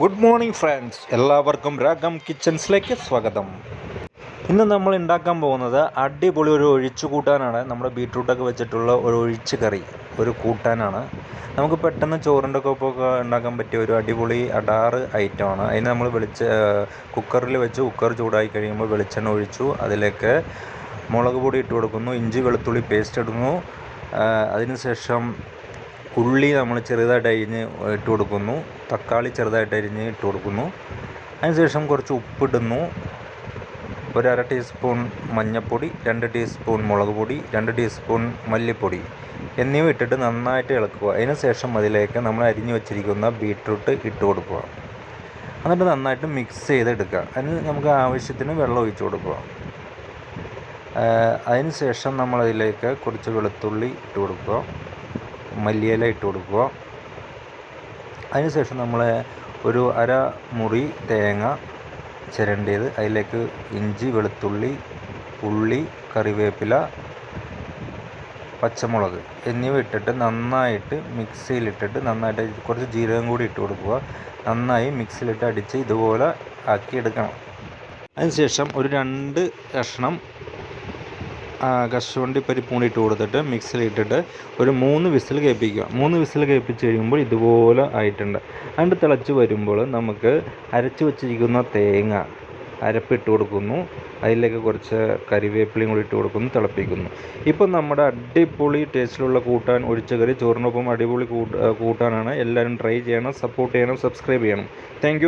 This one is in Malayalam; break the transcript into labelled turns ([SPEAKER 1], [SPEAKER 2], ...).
[SPEAKER 1] ഗുഡ് മോർണിംഗ് ഫ്രണ്ട്സ് എല്ലാവർക്കും രാഗം കിച്ചൻസിലേക്ക് സ്വാഗതം. ഇന്ന് നമ്മൾ ഉണ്ടാക്കാൻ പോകുന്നത് അടിപൊളി ഒരു ഒഴിച്ചു കൂട്ടാനാണ്. നമ്മുടെ ബീട്രൂട്ടൊക്കെ വെച്ചിട്ടുള്ള ഒരു ഒഴിച്ചു കറി ഒരു കൂട്ടാനാണ്. നമുക്ക് പെട്ടെന്ന് ചോറിന്റെ ഒപ്പമൊക്കെ ഉണ്ടാക്കാൻ പറ്റിയ ഒരു അടിപൊളി അടാറ് ഐറ്റമാണ് അതിന് നമ്മൾ വെളിച്ച കുക്കറിൽ വെച്ച് കുക്കർ ചൂടായി കഴിയുമ്പോൾ വെളിച്ചെണ്ണ ഒഴിച്ചു. അതിലേക്ക് മുളക് പൊടി ഇട്ട് കൊടുക്കുന്നു ഇഞ്ചി വെളുത്തുള്ളി പേസ്റ്റ് ഇടുന്നു. അതിനുശേഷം ഉള്ളി നമ്മൾ ചെറുതായിട്ട് അരിഞ്ഞ് ഇട്ട് കൊടുക്കുന്നു. തക്കാളി ചെറുതായിട്ട് അരിഞ്ഞ് ഇട്ട് കൊടുക്കുന്നു. അതിനുശേഷം കുറച്ച് ഉപ്പിടുന്നു. ഒരു അര ടീസ്പൂൺ മഞ്ഞൾപ്പൊടി രണ്ട് ടീസ്പൂൺ മുളക് പൊടി രണ്ട് ടീസ്പൂൺ മല്ലിപ്പൊടി എന്നിവ ഇട്ടിട്ട് നന്നായിട്ട് ഇളക്കുക. അതിനുശേഷം അതിലേക്ക് നമ്മൾ അരിഞ്ഞു വെച്ചിരിക്കുന്ന ബീട്രൂട്ട് ഇട്ട് കൊടുക്കുക. എന്നിട്ട് നന്നായിട്ട് മിക്സ് ചെയ്തെടുക്കുക. അതിന് നമുക്ക് ആവശ്യത്തിന് വെള്ളം ഒഴിച്ചു കൊടുക്കുക. അതിനുശേഷം നമ്മളതിലേക്ക് കുറച്ച് വെളുത്തുള്ളി ഇട്ട് കൊടുക്കുക. മല്ലിയില ഇട്ട് കൊടുക്കുക. അതിനുശേഷം നമ്മൾ ഒരു അര മുറി തേങ്ങ ചിരണ്ടിയത് അതിലേക്ക് ഇഞ്ചി വെളുത്തുള്ളി ഉള്ളി കറിവേപ്പില പച്ചമുളക് എന്നിവ ഇട്ടിട്ട് നന്നായിട്ട് മിക്സിയിലിട്ടിട്ട് നന്നായിട്ട് കുറച്ച് ജീരകം കൂടി ഇട്ട് കൊടുക്കുക. നന്നായി മിക്സിയിലിട്ട് അടിച്ച് ഇതുപോലെ ആക്കി ആക്കിയെടുക്കണം അതിനുശേഷം ഒരു രണ്ട് കഷ്ണം കശുവണ്ടി പരിപ്പ് കൂടി ഇട്ട് കൊടുത്തിട്ട് മിക്സിയിൽ ഇട്ടിട്ട് ഒരു മൂന്ന് വിസിൽ കേൾപ്പിക്കുക. മൂന്ന് വിസിൽ കേൾപ്പിച്ച് കഴിയുമ്പോൾ ഇതുപോലെ ആയിട്ടുണ്ട്. അതിന്റെ തിളച്ച് വരുമ്പോൾ നമുക്ക് അരച്ച് വെച്ചിരിക്കുന്ന തേങ്ങ അരപ്പിട്ട് കൊടുക്കുന്നു. അതിലേക്ക് കുറച്ച് കരിവേപ്പിലയും കൂടി ഇട്ട് കൊടുക്കുന്നു തിളപ്പിക്കുന്നു. ഇപ്പം നമ്മുടെ അടിപൊളി ടേസ്റ്റിലുള്ള കൂട്ടാൻ ഒഴിച്ച കറി ചോറിനൊപ്പം അടിപൊളി കൂട്ടാനാണ്. എല്ലാവരും ട്രൈ ചെയ്യണം സപ്പോർട്ട് ചെയ്യണം സബ്സ്ക്രൈബ് ചെയ്യണം. താങ്ക്